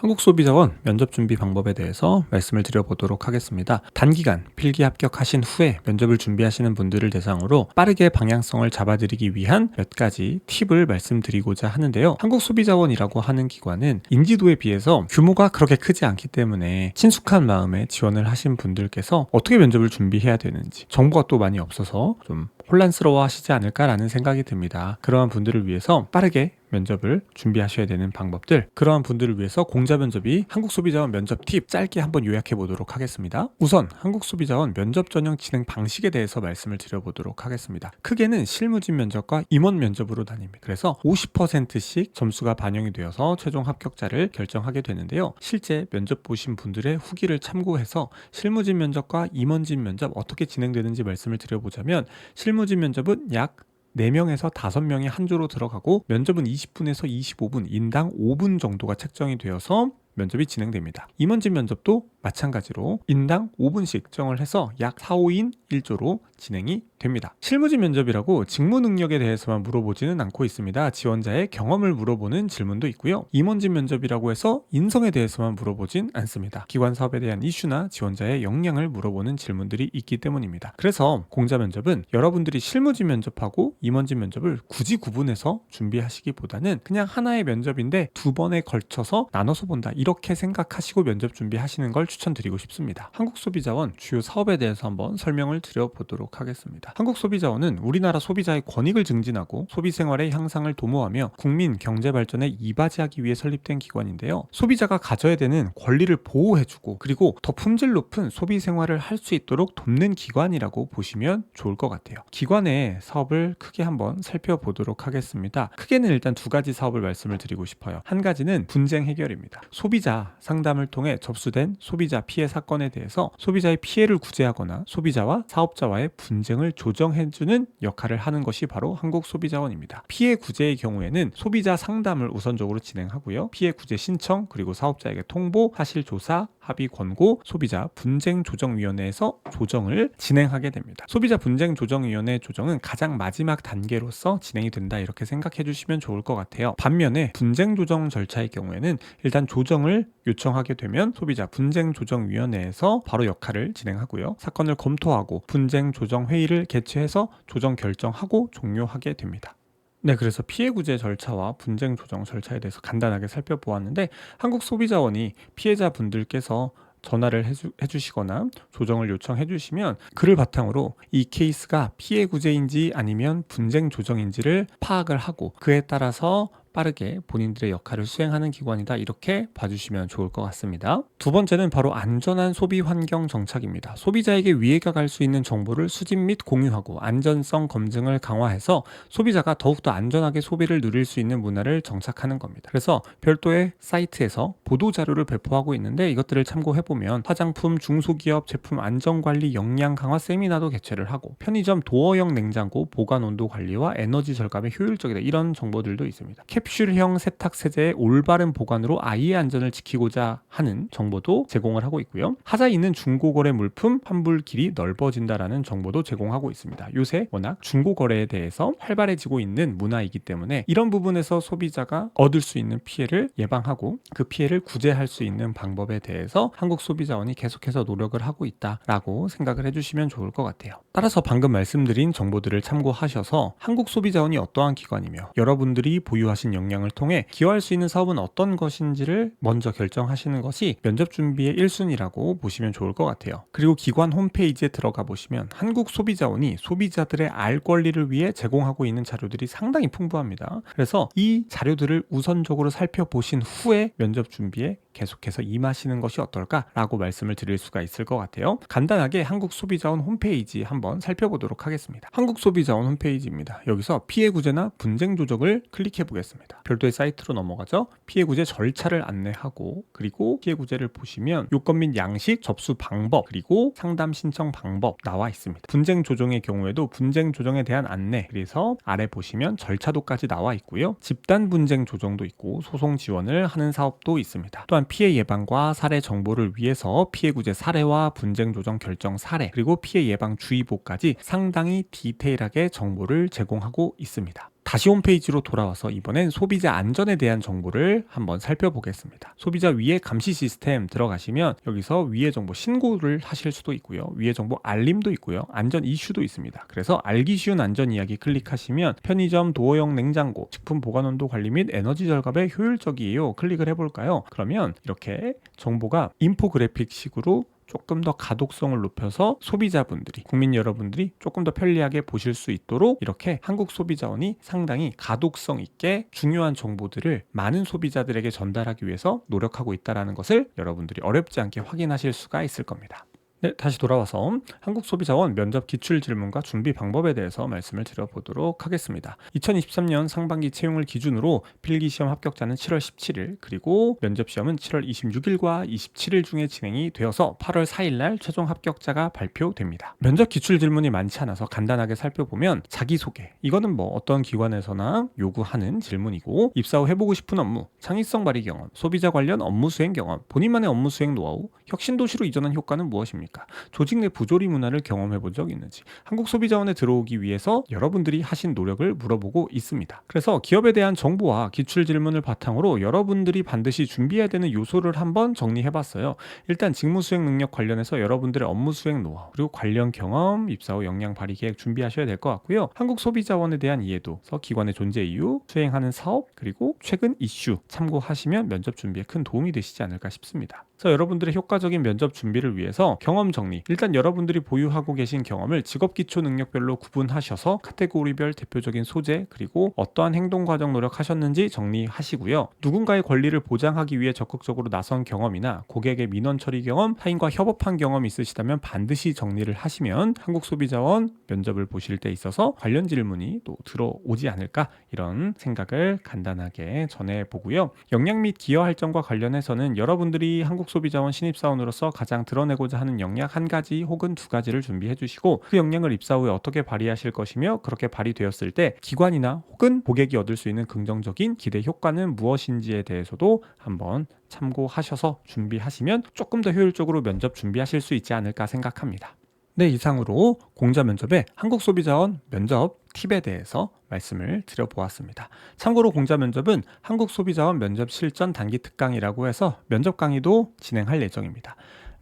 한국소비자원 면접 준비 방법에 대해서 말씀을 드려보도록 하겠습니다. 단기간 필기 합격하신 후에 면접을 준비하시는 분들을 대상으로 빠르게 방향성을 잡아드리기 위한 몇 가지 팁을 말씀드리고자 하는데요. 한국소비자원이라고 하는 기관은 인지도에 비해서 규모가 그렇게 크지 않기 때문에 친숙한 마음에 지원을 하신 분들께서 어떻게 면접을 준비해야 되는지 정보가 또 많이 없어서 좀 혼란스러워 하시지 않을까라는 생각이 듭니다. 그러한 분들을 위해서 빠르게 면접을 준비하셔야 되는 방법들 그러한 분들을 위해서 공자 면접이 한국소비자원 면접 팁 짧게 한번 요약해 보도록 하겠습니다. 우선 한국소비자원 면접 전형 진행 방식에 대해서 말씀을 드려보도록 하겠습니다. 크게는 실무진 면접과 임원 면접으로 나뉩니다. 그래서 50%씩 점수가 반영이 되어서 최종 합격자를 결정하게 되는데요. 실제 면접 보신 분들의 후기를 참고해서 실무진 면접과 임원진 면접 어떻게 진행되는지 말씀을 드려보자면 실무 진 면접은 약 4명에서 5명이 한 조로 들어가고 면접은 20분에서 25분, 인당 5분 정도가 책정이 되어서 면접이 진행됩니다. 임원진 면접도 마찬가지로 인당 5분씩 정을 해서 약 4, 5인 1조로 진행이 됩니다. 실무진 면접이라고 직무 능력에 대해서만 물어보지는 않고 있습니다. 지원자의 경험을 물어보는 질문도 있고요. 임원진 면접이라고 해서 인성에 대해서만 물어보진 않습니다. 기관 사업에 대한 이슈나 지원자의 역량을 물어보는 질문들이 있기 때문입니다. 그래서 공자 면접은 여러분들이 실무진 면접하고 임원진 면접을 굳이 구분해서 준비하시기보다는 그냥 하나의 면접인데 두 번에 걸쳐서 나눠서 본다. 이렇게 생각하시고 면접 준비하시는 걸 추천드리고 싶습니다. 한국소비자원 주요 사업에 대해서 한번 설명을 드려보도록 하겠습니다. 한국소비자원은 우리나라 소비자의 권익을 증진하고 소비 생활의 향상을 도모하며 국민 경제 발전에 이바지하기 위해 설립된 기관인데요. 소비자가 가져야 되는 권리를 보호해주고 그리고 더 품질 높은 소비 생활을 할 수 있도록 돕는 기관이라고 보시면 좋을 것 같아요. 기관의 사업을 크게 한번 살펴보도록 하겠습니다. 크게는 일단 두 가지 사업을 말씀을 드리고 싶어요. 한 가지는 분쟁 해결입니다. 소비자 상담을 통해 접수된 소비자 피해 사건에 대해서 소비자의 피해를 구제하거나 소비자와 사업자와의 분쟁을 조정해주는 역할을 하는 것이 바로 한국소비자원입니다. 피해 구제의 경우에는 소비자 상담을 우선적으로 진행하고요. 피해 구제 신청 그리고 사업자에게 통보, 사실 조사, 합의 권고, 소비자 분쟁 조정위원회에서 조정을 진행하게 됩니다. 소비자 분쟁 조정위원회 조정은 가장 마지막 단계로서 진행이 된다 이렇게 생각해 주시면 좋을 것 같아요. 반면에 분쟁 조정 절차의 경우에는 일단 조정을 요청하게 되면 소비자 분쟁 조정위원회에서 바로 역할을 진행하고요. 사건을 검토하고 분쟁 조정 회의를 개최해서 조정 결정하고 종료하게 됩니다. 네, 그래서 피해 구제 절차와 분쟁 조정 절차에 대해서 간단하게 살펴보았는데 한국 소비자원이 피해자 분들께서 전화를 해주, 해주시거나 조정을 요청해 주시면 그를 바탕으로 이 케이스가 피해 구제인지 아니면 분쟁 조정인지를 파악을 하고 그에 따라서 빠르게 본인들의 역할을 수행하는 기관이다 이렇게 봐주시면 좋을 것 같습니다. 두 번째는 바로 안전한 소비 환경 정착입니다. 소비자에게 위해가 갈 수 있는 정보를 수집 및 공유하고 안전성 검증을 강화해서 소비자가 더욱더 안전하게 소비를 누릴 수 있는 문화를 정착하는 겁니다. 그래서 별도의 사이트에서 보도 자료를 배포하고 있는데 이것들을 참고해 보면 화장품 중소기업 제품 안전관리 역량 강화 세미나도 개최를 하고 편의점 도어형 냉장고 보관 온도 관리와 에너지 절감에 효율적이다 이런 정보들도 있습니다. 캡슐형 세탁 세제의 올바른 보관으로 아이의 안전을 지키고자 하는 정보도 제공을 하고 있고요. 하자 있는 중고거래 물품 환불 길이 넓어진다라는 정보도 제공하고 있습니다. 요새 워낙 중고거래에 대해서 활발해지고 있는 문화이기 때문에 이런 부분에서 소비자가 얻을 수 있는 피해를 예방하고 그 피해를 구제할 수 있는 방법에 대해서 한국 소비자원이 계속해서 노력을 하고 있다라고 생각을 해주시면 좋을 것 같아요. 따라서 방금 말씀드린 정보들을 참고하셔서 한국 소비자원이 어떠한 기관이며 여러분들이 보유하 신 역량을 통해 기여할 수 있는 사업은 어떤 것인지를 먼저 결정하시는 것이 면접 준비의 1순위라고 보시면 좋을 것 같아요. 그리고 기관 홈페이지에 들어가 보시면 한국 소비자원이 소비자들의 알 권리를 위해 제공하고 있는 자료들이 상당히 풍부합니다. 그래서 이 자료들을 우선적으로 살펴보신 후에 면접 준비에 계속해서 임하시는 것이 어떨까라고 말씀을 드릴 수가 있을 것 같아요. 간단하게 한국 소비자원 홈페이지 한번 살펴보도록 하겠습니다. 한국 소비자원 홈페이지입니다. 여기서 피해 구제나 분쟁 조정을 클릭해 보겠습니다. 별도의 사이트로 넘어가죠. 피해 구제 절차를 안내하고 그리고 피해 구제를 보시면 요건 및 양식, 접수 방법 그리고 상담 신청 방법 나와 있습니다. 분쟁 조정의 경우에도 분쟁 조정에 대한 안내 그래서 아래 보시면 절차도까지 나와 있고요. 집단 분쟁 조정도 있고 소송 지원을 하는 사업도 있습니다. 또한 피해 예방과 사례 정보를 위해서 피해 구제 사례와 분쟁 조정 결정 사례 그리고 피해 예방 주의보까지 상당히 디테일하게 정보를 제공하고 있습니다. 다시 홈페이지로 돌아와서 이번엔 소비자 안전에 대한 정보를 한번 살펴보겠습니다. 소비자 위에 감시 시스템 들어가시면 여기서 위에 정보 신고를 하실 수도 있고요. 위에 정보 알림도 있고요. 안전 이슈도 있습니다. 그래서 알기 쉬운 안전 이야기 클릭하시면 편의점 도어용 냉장고, 식품 보관 온도 관리 및 에너지 절감에 효율적이에요. 클릭을 해볼까요? 그러면 이렇게 정보가 인포그래픽식으로 조금 더 가독성을 높여서 소비자분들이 국민 여러분들이 조금 더 편리하게 보실 수 있도록 이렇게 한국 소비자원이 상당히 가독성 있게 중요한 정보들을 많은 소비자들에게 전달하기 위해서 노력하고 있다는 것을 여러분들이 어렵지 않게 확인하실 수가 있을 겁니다. 네, 다시 돌아와서 한국소비자원 면접 기출 질문과 준비 방법에 대해서 말씀을 드려보도록 하겠습니다. 2023년 상반기 채용을 기준으로 필기 시험 합격자는 7월 17일 그리고 면접 시험은 7월 26일과 27일 중에 진행이 되어서 8월 4일 날 최종 합격자가 발표됩니다. 면접 기출 질문이 많지 않아서 간단하게 살펴보면 자기소개 이거는 뭐 어떤 기관에서나 요구하는 질문이고 입사 후 해보고 싶은 업무, 창의성 발휘 경험, 소비자 관련 업무 수행 경험, 본인만의 업무 수행 노하우, 혁신도시로 이전한 효과는 무엇입니까? 조직 내 부조리 문화를 경험해 본 적 있는지 한국 소비자원에 들어오기 위해서 여러분들이 하신 노력을 물어보고 있습니다. 그래서 기업에 대한 정보와 기출 질문을 바탕으로 여러분들이 반드시 준비해야 되는 요소를 한번 정리해 봤어요. 일단 직무 수행 능력 관련해서 여러분들의 업무 수행 노하우 그리고 관련 경험, 입사 후 역량 발휘 계획 준비하셔야 될 것 같고요. 한국 소비자원에 대한 이해도, 서 기관의 존재 이유, 수행하는 사업 그리고 최근 이슈 참고하시면 면접 준비에 큰 도움이 되시지 않을까 싶습니다. 그래서 여러분들의 효과적인 면접 준비를 위해서 경험 정리 일단 여러분들이 보유하고 계신 경험을 직업 기초 능력별로 구분하셔서 카테고리별 대표적인 소재 그리고 어떠한 행동 과정 노력하셨는지 정리하시고요. 누군가의 권리를 보장하기 위해 적극적으로 나선 경험이나 고객의 민원 처리 경험, 타인과 협업한 경험이 있으시다면 반드시 정리를 하시면 한국 소비자원 면접을 보실 때 있어서 관련 질문이 또 들어오지 않을까 이런 생각을 간단하게 전해 보고요. 역량 및 기여 할점과 관련해서는 여러분들이 한국 소비자원 신입사원으로서 가장 드러내고자 하는 역량 한 가지 혹은 두 가지를 준비해 주시고 그 역량을 입사 후에 어떻게 발휘하실 것이며 그렇게 발휘되었을 때 기관이나 혹은 고객이 얻을 수 있는 긍정적인 기대 효과는 무엇인지에 대해서도 한번 참고하셔서 준비하시면 조금 더 효율적으로 면접 준비하실 수 있지 않을까 생각합니다. 네, 이상으로 공자 면접의 한국 소비자원 면접 팁에 대해서 말씀을 드려보았습니다. 참고로 공자 면접은 한국 소비자원 면접 실전 단기 특강이라고 해서 면접 강의도 진행할 예정입니다.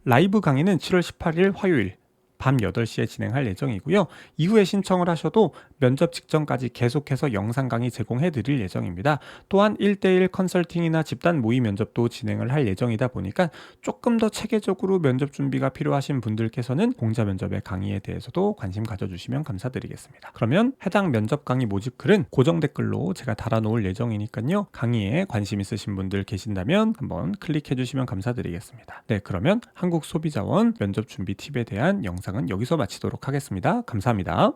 라이브 강의는 7월 18일 화요일 밤 8시에 진행할 예정이고요. 이후에 신청을 하셔도 면접 직전까지 계속해서 영상 강의 제공해 드릴 예정입니다. 또한 1대1 컨설팅이나 집단 모의 면접도 진행을 할 예정이다 보니까 조금 더 체계적으로 면접 준비가 필요하신 분들께서는 공자 면접의 강의에 대해서도 관심 가져주시면 감사드리겠습니다. 그러면 해당 면접 강의 모집 글은 고정 댓글로 제가 달아놓을 예정이니까요. 강의에 관심 있으신 분들 계신다면 한번 클릭해 주시면 감사드리겠습니다. 네, 그러면 한국 소비자원 면접 준비 팁에 대한 영상은 여기서 마치도록 하겠습니다. 감사합니다.